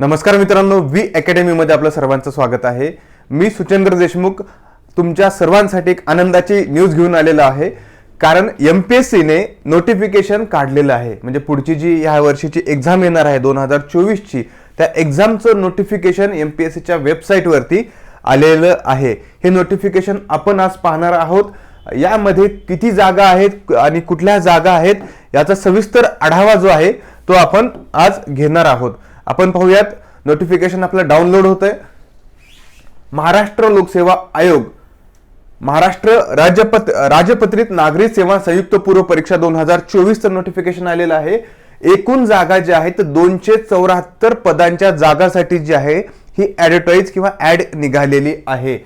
नमस्कार मित्रांनो व्ही अकॅडमीमध्ये आपलं सर्वांचं स्वागत आहे. मी सुचेंद्र देशमुख तुमच्या सर्वांसाठी एक आनंदाची न्यूज घेऊन आलेलो आहे. कारण एम पी एस सीने नोटिफिकेशन काढलेलं आहे. म्हणजे पुढची जी ह्या वर्षीची एक्झाम येणार आहे दोन हजार चोवीसची त्या एक्झामचं नोटिफिकेशन एम पी एस सीच्या वेबसाईटवरती आलेलं आहे. हे नोटिफिकेशन आपण आज पाहणार आहोत. यामध्ये किती जागा आहेत आणि कुठल्या जागा आहेत याचा सविस्तर आढावा जो आहे तो आपण आज घेणार आहोत. आपण पाहूयात नोटिफिकेशन आपलं डाउनलोड होत आहे महाराष्ट्र लोकसेवा आयोग महाराष्ट्र राज्यपत राजपत्रित नागरी सेवा संयुक्त पूर्व परीक्षा दोन हजार चोवीसचं नोटिफिकेशन आलेलं आहे. एकूण जागा ज्या आहेत दोनशे चौऱ्याहत्तर पदांच्या जागासाठी जी आहे ही ॲडव्हर्टाईज किंवा ॲड निघालेली आहे.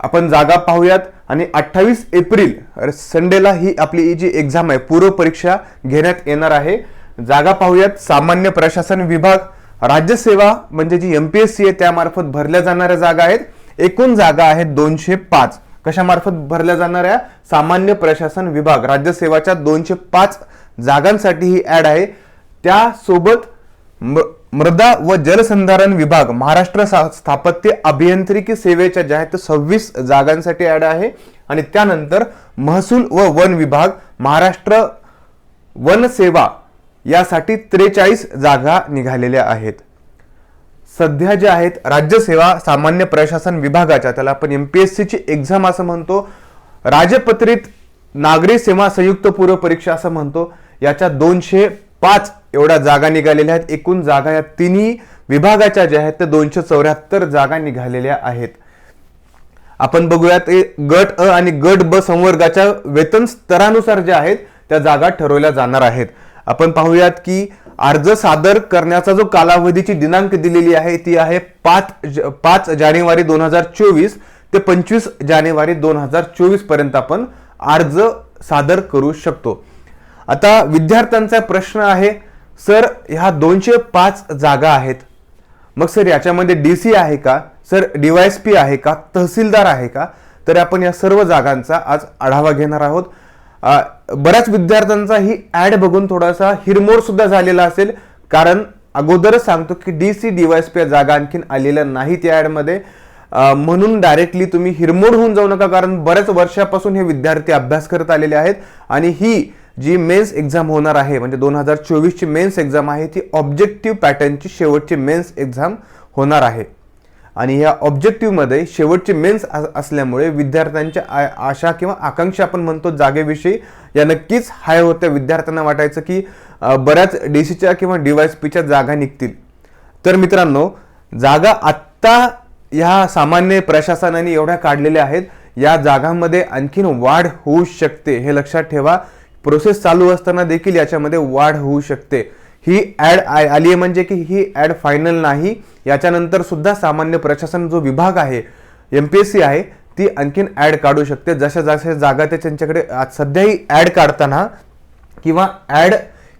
आपण जागा पाहूयात आणि अठ्ठावीस एप्रिल संडेला ही आपली ही जी एक्झाम आहे पूर्व परीक्षा घेण्यात येणार आहे. जागा पाहूयात. सामान्य प्रशासन विभाग राज्यसेवा म्हणजे जी एम पी एस सी आहे त्यामार्फत भरल्या जाणाऱ्या जागा आहेत. एकूण जागा आहेत दोनशे पाच. कशामार्फत भरल्या जाणाऱ्या? सामान्य प्रशासन विभाग राज्यसेवाच्या दोनशे पाच जागांसाठी ही ॲड आहे. त्यासोबत म- मृदा व जलसंधारण विभाग महाराष्ट्र सा- स्थापत्य अभियांत्रिकी सेवेच्या ज्या आहेत सव्वीस जागांसाठी ॲड आहे. आणि त्यानंतर महसूल व वन विभाग महाराष्ट्र वन सेवा यासाठी त्रेचाळीस जागा निघालेल्या आहेत. सध्या ज्या आहेत राज्यसेवा सामान्य प्रशासन विभागाच्या त्याला आपण एम पी एस सीची एक्झाम असं म्हणतो राजपत्रित नागरी सेवा संयुक्त पूर्व परीक्षा असं म्हणतो याच्या दोनशे पाच एवढ्या जागा निघालेल्या आहेत. एकूण जागा या तिन्ही विभागाच्या ज्या आहेत त्या दोनशे चौऱ्याहत्तर जागा निघालेल्या आहेत. आपण बघूयात हे गट अ आणि गट ब संवर्गाच्या वेतन स्तरानुसार ज्या आहेत त्या जागा ठरवल्या जाणार आहेत. आपण पाहूयात की अर्ज सादर करण्याचा जो कालावधीची दिनांक दिलेली आहे ती आहे पाच पाच जानेवारी दोन हजार चोवीस ते पंचवीस जानेवारी दोन हजार चोवीसपर्यंत आपण अर्ज सादर करू शकतो. आता विद्यार्थ्यांचा प्रश्न आहे सर ह्या दोनशे पाच जागा आहेत. मग सर याच्यामध्ये डी सी आहे का? सर डीवायएसपी आहे का? तहसीलदार आहे का? तर आपण या सर्व जागांचा आज आढावा घेणार आहोत. बऱ्याच विद्यार्थ्यांचा ही ऍड बघून थोडासा हिरमोड सुद्धा झालेला असेल. कारण अगोदरच सांगतो की डी सी डीवायएसपी या जागा आणखीन आलेल्या नाहीत या ऍडमध्ये. म्हणून डायरेक्टली तुम्ही हिरमोड होऊन जाऊ नका कारण बऱ्याच वर्षापासून हे विद्यार्थी अभ्यास करत आलेले आहेत. आणि ही जी मेन्स एक्झाम होणार आहे म्हणजे दोन हजार चोवीसची मेन्स एक्झाम आहे ती ऑब्जेक्टिव्ह पॅटर्नची शेवटची मेन्स एक्झाम होणार आहे. आणि ह्या ऑब्जेक्टिव्हमध्ये शेवटचे मेन्स असल्यामुळे विद्यार्थ्यांच्या आ- आशा किंवा आकांक्षा आपण म्हणतो जागेविषयी या नक्कीच हाय होत्या. विद्यार्थ्यांना वाटायचं की बऱ्याच डी सीच्या किंवा डीवायएसपीच्या जागा निघतील. तर मित्रांनो जागा आत्ता ह्या सामान्य प्रशासनाने एवढ्या काढलेल्या आहेत. या जागांमध्ये आणखीन वाढ होऊ शकते. हे लक्षात ठेवा. प्रोसेस चालू असताना देखील याच्यामध्ये वाढ होऊ शकते. ही ऍड आली आहे म्हणजे की ही ॲड फायनल नाही. याच्यानंतर सुद्धा सामान्य प्रशासन जो विभाग आहे एम पी एस सी आहे ती आणखीन ॲड काढू शकते. जशा जशा जागा ते त्यांच्याकडे आज सध्याही ॲड काढताना किंवा ॲड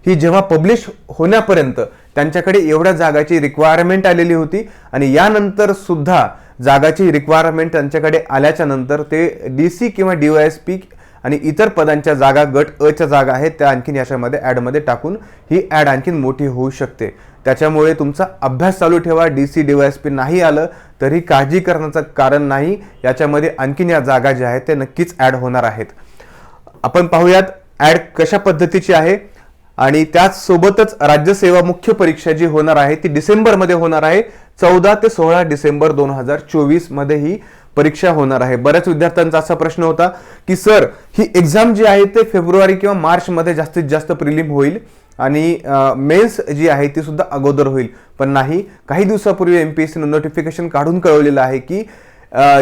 ही जेव्हा पब्लिश होण्यापर्यंत त्यांच्याकडे एवढ्या जागाची रिक्वायरमेंट आलेली होती आणि यानंतर सुद्धा जागाची रिक्वायरमेंट त्यांच्याकडे आल्याच्यानंतर ते डी सी किंवा डी वाय एस पी आणि इतर पदांच्या जागा गट अच्या जागा आहेत त्या आणखीन याच्यामध्ये ॲडमध्ये टाकून ही ॲड आणखीन मोठी होऊ शकते. त्याच्यामुळे तुमचा अभ्यास चालू ठेवा D C D Y S P नाही आलं तरी काळजी करण्याचं कारण नाही. याच्यामध्ये आणखीन या जागा ज्या आहेत त्या नक्कीच ॲड होणार आहेत. आपण पाहूयात ॲड कशा पद्धतीची आहे? आणि त्याचसोबतच राज्यसेवा मुख्य परीक्षा जी होणार आहे ती डिसेंबरमध्ये होणार आहे. चौदा ते सोळा डिसेंबर दोन हजार चोवीसमध्ये ही परीक्षा होणार आहे. बऱ्याच विद्यार्थ्यांचा असा प्रश्न होता की सर ही एक्झाम जी आहे ते फेब्रुवारी किंवा मार्चमध्ये जास्तीत जास्त प्रिलिम होईल आणि मेन्स जी आहे ती सुद्धा अगोदर होईल. पण नाही. काही दिवसापूर्वी एम पी एस नोटिफिकेशन काढून कळवलेलं आहे की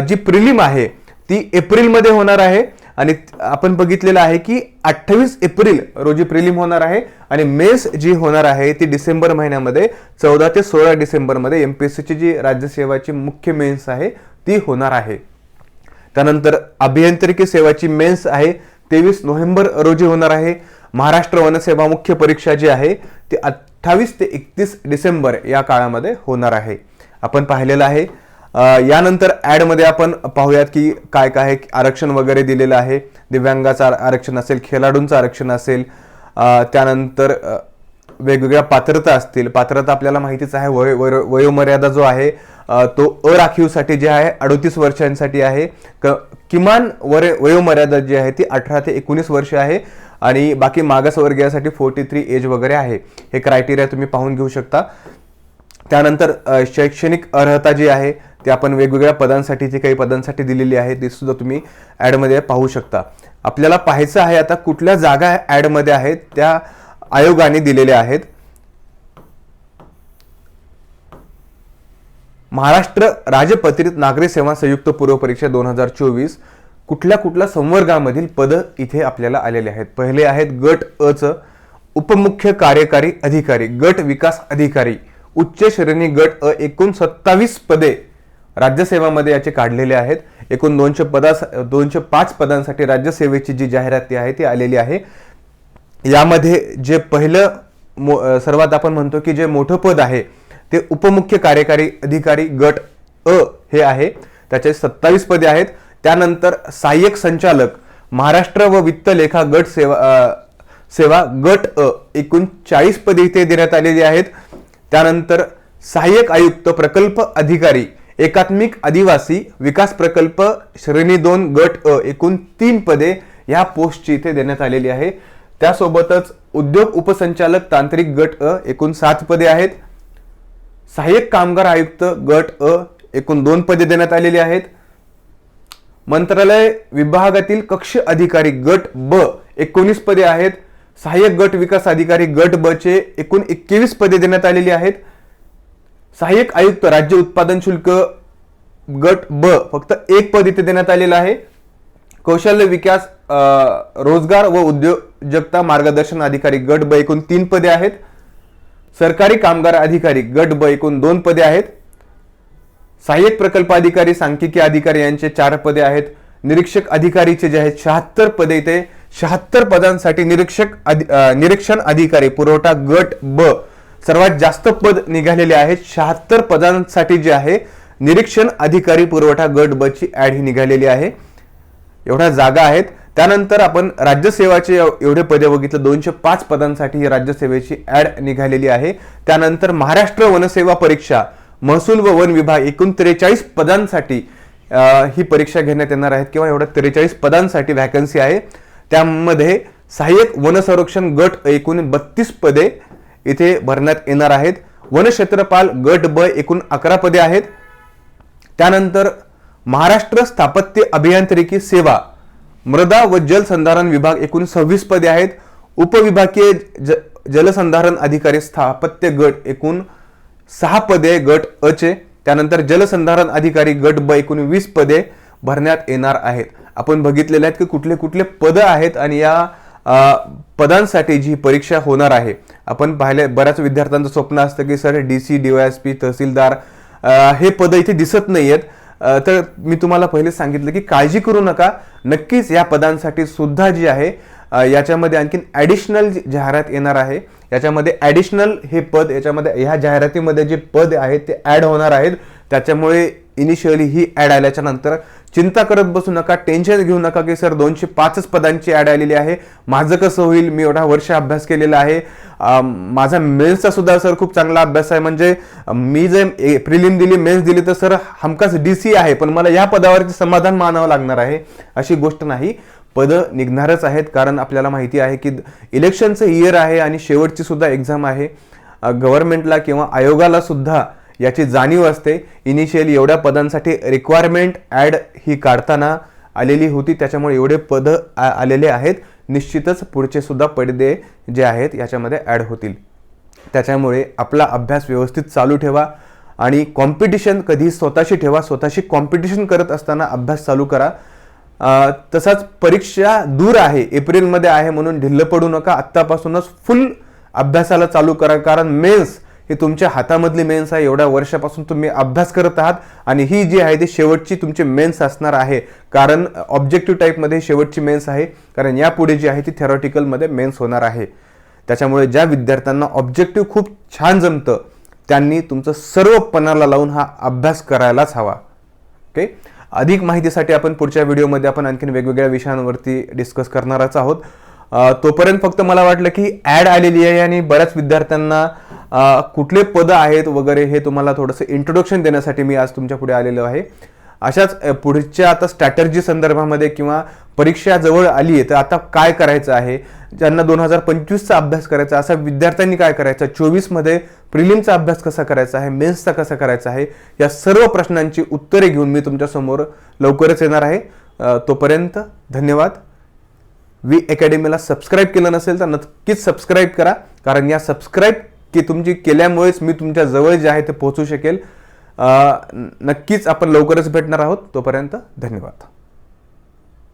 जी प्रिलिम आहे ती एप्रिलमध्ये होणार आहे आणि आपण बघितलेलं आहे की अठ्ठावीस एप्रिल रोजी प्रिलिम होणार आहे आणि मेन्स जी होणार आहे ती डिसेंबर महिन्यामध्ये चौदा ते सोळा डिसेंबरमध्ये एम पी एस सीची जी राज्यसेवाची मुख्य मेन्स आहे ती होणार आहे. त्यानंतर अभियांत्रिकी सेवाची मेन्स आहे. तेवीस नोव्हेंबर रोजी होणार आहे. महाराष्ट्र वनसेवा मुख्य परीक्षा जी आहे ती अठ्ठावीस ते एकतीस डिसेंबर या काळामध्ये होणार आहे. आपण पाहिलेलं आहे. यानंतर ॲडमध्ये आपण पाहूयात की काय काय आहे आरक्षण वगैरे दिलेलं आहे. दिव्यांगाचं आरक्षण असेल खेळाडूंचं आरक्षण असेल. त्यानंतर वेगवेगळ्या पात्रता असतील. पात्रता आपल्याला माहितीच आहे. वय वय- वयोमर्यादा जो आहे तो अराखीवसाठी जे आहे अडोतीस वर्षांसाठी आहे. क किमान वर वयोमर्यादा जी आहे ती अठरा ते एकोणीस वर्ष आहे आणि बाकी मागासवर्गीयासाठी फोर्टी थ्री एज वगैरे आहे. हे क्रायटेरिया तुम्ही पाहून घेऊ शकता. त्यानंतर शैक्षणिक अर्हता जी आहे ती आपण वेगवेगळ्या पदांसाठी जी काही पदांसाठी दिलेली आहे ती सुद्धा तुम्ही ॲडमध्ये पाहू शकता. आपल्याला पाहायचं आहे आता कुठल्या जागा ॲडमध्ये आहेत त्या आयोगाने दिलेल्या आहेत. महाराष्ट्र राजपत्रित नागरी सेवा संयुक्त पूर्व परीक्षा दोन हजार चोवीस कुठल्या कुठल्या संवर्गामधील पद इथे आपल्याला आलेले आहेत? पहिले आहेत गट अ च उपमुख्य कार्यकारी अधिकारी गट विकास अधिकारी उच्च श्रेणी गट अ एकूण सत्तावीस पदे राज्यसेवामध्ये याचे काढलेले आहेत. एकूण दोनशे पदा दोनशे पाच पदांसाठी राज्यसेवेची जी जाहिरात ती आहे ती आलेली आहे. यामध्ये जे पहिलं मो- सर्वात आपण म्हणतो की जे मोठं पद आहे ते उपमुख्य कार्यकारी अधिकारी गट अ हे आहे. त्याचे सत्तावीस पदे आहेत. त्यानंतर सहाय्यक संचालक महाराष्ट्र व वित्त लेखा गट सेवा सेवा गट अ एकूण चाळीस पदे इथे देण्यात आलेली आहेत. त्यानंतर सहाय्यक आयुक्त प्रकल्प अधिकारी एकात्मिक आदिवासी विकास प्रकल्प श्रेणी दोन गट अ एकूण तीन पदे या पोस्टची इथे देण्यात आलेली आहे. त्यासोबतच उद्योग उपसंचालक तांत्रिक गट अ एकूण सात पदे आहेत. सहाय्यक कामगार आयुक्त गट अ एकूण दोन पदे देण्यात आलेली आहेत. मंत्रालय विभागातील कक्ष अधिकारी गट ब एकोणीस पदे आहेत. सहाय्यक गट विकास अधिकारी गट ब चे एकूण एकवीस पदे देण्यात आलेली आहेत. सहाय्यक आयुक्त राज्य उत्पादन शुल्क गट ब फक्त एक पद इथे देण्यात आलेलं आहे. कौशल्य विकास रोजगार व उद्योजकता मार्गदर्शन अधिकारी गट ब एकूण तीन पदे आहेत. सरकारी कामगार अधिकारी गट ब एकूण दोन पदे आहेत. सहाय्यक प्रकल्प अधिकारी सांख्यिकी अधिकारी यांचे चार पदे आहेत. निरीक्षक अधिकारीचे जे आहेत शहात्तर पदे इथे. शहात्तर पदांसाठी निरीक्षक अधि- निरीक्षण अधिकारी पुरवठा गट ब. सर्वात जास्त पद निघालेले आहेत. शहात्तर पदांसाठी जे आहे निरीक्षण अधिकारी पुरवठा गट ब ची ॲड ही निघालेली आहे. एवढ्या जागा आहेत. त्यानंतर आपण राज्यसेवाचे एवढे पदे बघितलं. दोनशे पाच पदांसाठी ही राज्यसेवेची ऍड निघालेली आहे. त्यानंतर महाराष्ट्र वनसेवा परीक्षा महसूल व वन विभाग एकूण त्रेचाळीस पदांसाठी ही परीक्षा घेण्यात येणार आहेत किंवा एवढ्या त्रेचाळीस पदांसाठी व्हॅकन्सी आहे. त्यामध्ये सहाय्यक वनसंरक्षण गट एकूण बत्तीस पदे इथे भरण्यात येणार आहेत. वनक्षेत्रपाल गट ब एकूण अकरा पदे आहेत. त्यानंतर महाराष्ट्र स्थापत्य अभियांत्रिकी सेवा मृदा व जलसंधारण विभाग एकूण सव्वीस पदे आहेत. उपविभागीय ज जलसंधारण अधिकारी स्थापत्य गट एकूण सहा पदे गट अ चे. त्यानंतर जलसंधारण अधिकारी गट ब एकूण वीस पदे भरण्यात येणार आहेत. आपण बघितलेले आहेत की कुठले कुठले पदं आहेत आणि या पदांसाठी जी परीक्षा होणार आहे. आपण पाहिले बऱ्याच विद्यार्थ्यांचं स्वप्न असतं की सर डी सी डीवायएसपी तहसीलदार हे पदं इथे दिसत नाही आहेत तर मी तुम्हाला पहिले सांगितलं की काळजी करू नका. नक्कीच या पदांसाठी सुद्धा जी आहे याच्यामध्ये आणखीन ॲडिशनल जाहिरात येणार आहे. याच्यामध्ये ॲडिशनल हे पद याच्यामध्ये ह्या जाहिरातीमध्ये जे पद आहेत ते ॲड होणार आहेत. त्याच्यामुळे इनिशियली ही ॲड आल्याच्यानंतर चिंता करत बसू नका टेन्शन घेऊ नका की सर दोनशे पाचच पदांची ॲड आलेली आहे. माझं कसं होईल मी एवढा वर्ष अभ्यास केलेला आहे. माझा मेन्सचा सुद्धा सर खूप चांगला अभ्यास आहे. म्हणजे मी जे प्रिलिम दिली मेन्स दिली तर सर हमखास डी सी आहे पण मला या पदावरती समाधान मानावं लागणार आहे अशी गोष्ट नाही. पदं निघणारच आहेत कारण आपल्याला माहिती आहे की इलेक्शनचं इयर आहे आणि शेवटची सुद्धा एक्झाम आहे. गव्हर्नमेंटला किंवा आयोगाला सुद्धा याची जाणीव असते. इनिशियली एवढ्या पदांसाठी रिक्वायरमेंट ॲड ही काढताना आलेली होती. त्याच्यामुळे एवढे पदं आ- आलेले आहेत. निश्चितच पुढचे सुद्धा पडदे जे आहेत याच्यामध्ये ॲड होतील. त्याच्यामुळे आपला अभ्यास व्यवस्थित चालू ठेवा आणि कॉम्पिटिशन कधी स्वतःशी ठेवा. स्वतःशी कॉम्पिटिशन करत असताना अभ्यास चालू करा. तसाच परीक्षा दूर आहे. एप्रिलमध्ये आहे म्हणून ढिल्ल पडू नका. आत्तापासूनच फुल अभ्यासाला चालू करा. कारण मेन्स हे तुमच्या हातामधली मेन्स आहे एवढ्या वर्षापासून तुम्ही अभ्यास करत आहात आणि ही जी आहे ती शेवटची तुमची मेन्स असणार आहे. कारण ऑब्जेक्टिव्ह टाईपमध्ये शेवटची मेन्स आहे. कारण यापुढे जी आहे ती थेरॉटिकलमध्ये मेन्स होणार आहे. त्याच्यामुळे ज्या विद्यार्थ्यांना ऑब्जेक्टिव्ह खूप छान जमतं त्यांनी तुमचं सर्व पणाला लावून हा अभ्यास करायलाच हवा. ओके अधिक माहितीसाठी आपण पुढच्या व्हिडिओमध्ये आपण आणखीन वेगवेगळ्या विषयांवरती डिस्कस करणारच आहोत. तोपर्यंत फक्त मला वाटलं की ॲड आलेली आहे आणि बऱ्याच विद्यार्थ्यांना कुठले पदं आहेत वगैरे हे तुम्हाला थोडंसं इंट्रोडक्शन देण्यासाठी मी आज तुमच्यापुढे आलेलो आहे. अशाच पुढच्या आता स्ट्रॅटर्जी संदर्भामध्ये किंवा परीक्षा जवळ आली आहे तर आता काय करायचं आहे? ज्यांना दोन हजार पंचवीसचा अभ्यास करायचा असा विद्यार्थ्यांनी काय करायचं चोवीसमध्ये प्रिलिमचा अभ्यास कसा करायचा आहे? मेन्सचा कसा करायचा आहे? या सर्व प्रश्नांची उत्तरे घेऊन मी तुमच्यासमोर लवकरच येणार आहे. तोपर्यंत धन्यवाद. वी अकॅडमीला सबस्क्राईब केलं नसेल तर नक्कीच सबस्क्राईब करा कारण या सबस्क्राईब की तुमची केल्यामुळेच मी तुमच्या जवळ जे आहे ते पोहोचू शकेल. नक्कीच आपण लवकरच भेटणार आहोत. तोपर्यंत धन्यवाद.